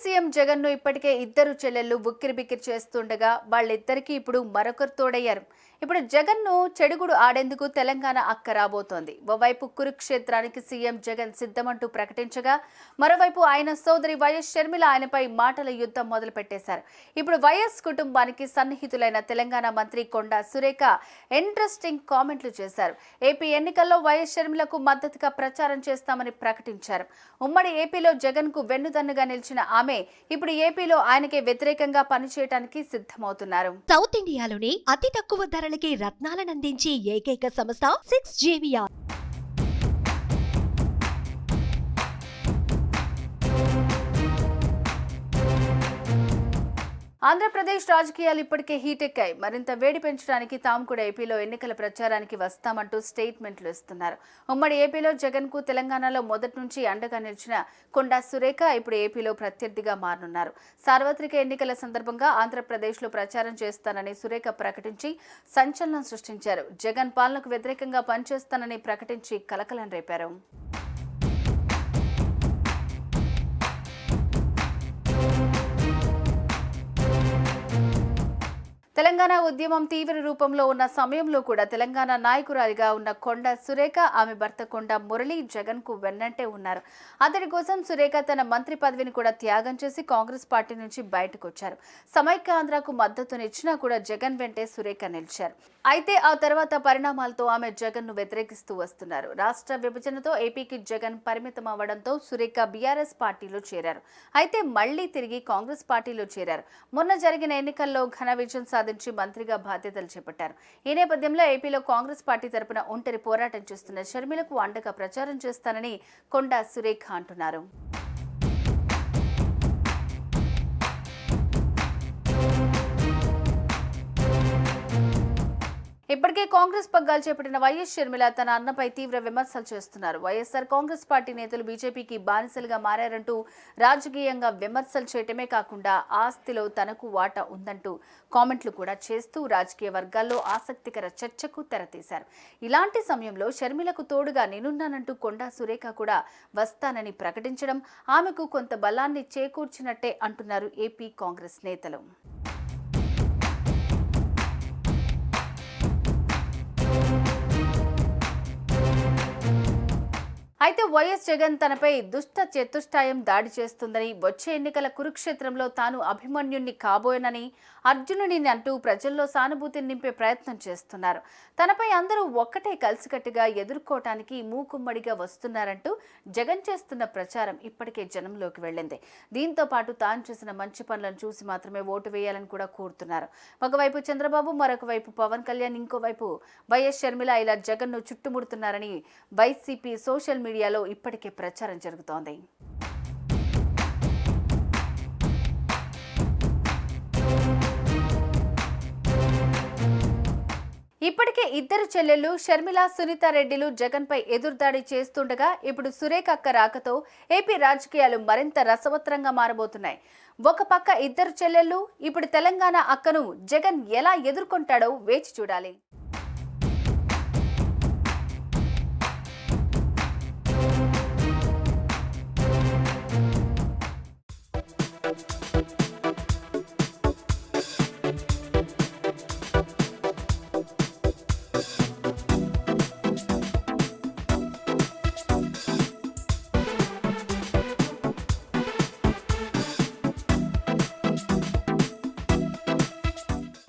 CM జగన్ను ఇప్పటికే ఇద్దరు చెల్లెళ్ళు ఉక్కిరిబిక్కిరి చేస్తుండగా వాళ్ళిద్దరికీ ఇప్పుడు మరొకరు తోడయ్యారు. ఇప్పుడు జగన్ను చెడుగుడు ఆడేందుకు తెలంగాణ అక్క రాబోతోంది. ఓవైపు కురుక్షేత్రానికి సీఎం జగన్ సిద్ధమంటూ ప్రకటించగా మరోవైపు ఆయన సోదరి వైఎస్ షర్మిల ఆయనపై మాటల యుద్ధం మొదలు పెట్టేశారు ఇప్పుడు వైఎస్ కుటుంబానికి సన్నిహితులైన తెలంగాణ మంత్రి కొండా సురేఖ ఇంట్రెస్టింగ్ కామెంట్లు చేశారు. ఏపీ ఎన్నికల్లో వైఎస్ షర్మిలకు మద్దతుగా ప్రచారం చేస్తామని ప్రకటించారు. ఉమ్మడి ఏపీలో జగన్కు వెన్నుదన్నుగా నిలిచిన ఆమె ఇప్పుడు ఏపీలో ఆయనకే వ్యతిరేకంగా పనిచేయడానికి సిద్ధమవుతున్నారు. సౌత్ ఇండియాలోనే అతి తక్కువ ధర ధరలకి రత్నాలనందించే ఏకైక సంస్థ సిక్స్ జేవియా ఆంధ్రప్రదేశ్ రాజకీయాలు ఇప్పటికే హీట్ ఎక్కాయి. మరింత వేడి పెంచడానికి తాము కూడా ఏపీలో ఎన్నికల ప్రచారానికి వస్తామంటూ స్టేట్మెంట్లు ఇస్తున్నారు. ఉమ్మడి ఏపీలో జగన్కు తెలంగాణలో మొదటి నుంచి అండగా నిలిచిన కొండా సురేఖ ఇప్పుడు ఏపీలో ప్రత్యర్థిగా మారనున్నారు. సార్వత్రిక ఎన్నికల సందర్భంగా ఆంధ్రప్రదేశ్లో ప్రచారం చేస్తానని సురేఖ ప్రకటించి సంచలనం సృష్టించారు. జగన్ పాలనకు వ్యతిరేకంగా పనిచేస్తానని ప్రకటించి కలకలం రేపారు. తెలంగాణ ఉద్యమం తీవ్ర రూపంలో ఉన్న సమయంలో కూడా తెలంగాణ నాయకురాలిగా ఉన్న కొండ సురేఖ ఆమె భర్త కొండ మురళి జగన్కు వెన్నంటే ఉన్నారు. అతడి కోసం సురేఖ తన మంత్రి పదవిని కూడా త్యాగం చేసి కాంగ్రెస్ పార్టీ నుంచి బయటకు వచ్చారు సమైక్య ఆంధ్రకు మద్దతునిచ్చినా కూడా జగన్ వెంటే సురేఖ నిలిచారు. అయితే ఆ తర్వాత పరిణామాలతో ఆమె జగన్ను వ్యతిరేకిస్తూ వస్తున్నారు. రాష్ట్ర విభజనతో ఏపీకి జగన్ పరిమితం అవ్వడంతో సురేఖ బీఆర్ఎస్ పార్టీలో చేరారు. అయితే మళ్ళీ తిరిగి కాంగ్రెస్ పార్టీలో చేరారు. మొన్న జరిగిన ఎన్నికల్లో ఘన విజయం సాధించి మంత్రిగా బాధ్యతలు చేపట్టారు. ఈ నేపథ్యంలో ఏపీలో కాంగ్రెస్ పార్టీ తరపున ఒంటరి పోరాటం చేస్తున్న షర్మిలకు అండగా ప్రచారం చేస్తానని కొండా సురేఖ అంటున్నారు. ఇప్పటికే కాంగ్రెస్ పగ్గాలు చేపట్టిన వైఎస్ షర్మిల తన అన్నపై తీవ్ర విమర్శలు చేస్తున్నారు. వైఎస్సార్ కాంగ్రెస్ పార్టీ నేతలు బీజేపీకి బానిసలుగా మారారంటూ రాజకీయంగా విమర్శలు చేయటమే కాకుండా ఆస్తిలో తనకు వాటా ఉందంటూ కామెంట్లు కూడా చేస్తూ రాజకీయ వర్గాల్లో ఆసక్తికర చర్చకు తెరతీశారు. ఇలాంటి సమయంలో షర్మిలకు తోడుగా నేనున్నానంటూ కొండా సురేఖ కూడా వస్తానని ప్రకటించడం ఆమెకు కొంత బలాన్ని చేకూర్చినట్టే అంటున్నారు ఏపీ కాంగ్రెస్ నేతలు. అయితే వైఎస్ జగన్ తనపై దుష్ట చతుష్టాయం దాడి చేస్తుందని వచ్చే ఎన్నికల కురుక్షేత్రంలో తాను అభిమన్యుణ్ణి కాబోయనని అర్జునుడిని అంటూ ప్రజల్లో సానుభూతిని నింపే ప్రయత్నం చేస్తున్నారు. తనపై అందరూ ఒక్కటే కలిసికట్టుగా ఎదుర్కోవటానికి మూకుమ్మడిగా వస్తున్నారంటూ జగన్ చేస్తున్న ప్రచారం ఇప్పటికే జనంలోకి వెళ్ళింది. దీంతో పాటు తాను చేసిన మంచి పనులను చూసి మాత్రమే ఓటు వేయాలని కూడా కోరుతున్నారు. ఒకవైపు చంద్రబాబు మరొక వైపు పవన్ కళ్యాణ్ ఇంకోవైపు వైఎస్ షర్మిల ఇలా జగన్ను చుట్టుముడుతున్నారని వైసీపీ సోషల్ మీడియాలో ఇప్పటికే ప్రచారం జరుగుతోంది. ఇప్పటికే ఇద్దరు చెల్లెళ్ళు షర్మిల సునీత రెడ్డిలు జగన్పై ఎదురుదాడి చేస్తుండగా ఇప్పుడు సురేఖ అక్క రాకతో ఏపీ రాజకీయాలు మరింత రసవత్రంగా మారబోతున్నాయి. ఒక పక్క ఇద్దరు చెల్లెళ్ళు ఇప్పుడు తెలంగాణ అక్కను జగన్ ఎలా ఎదుర్కొంటాడో వేచి చూడాలి.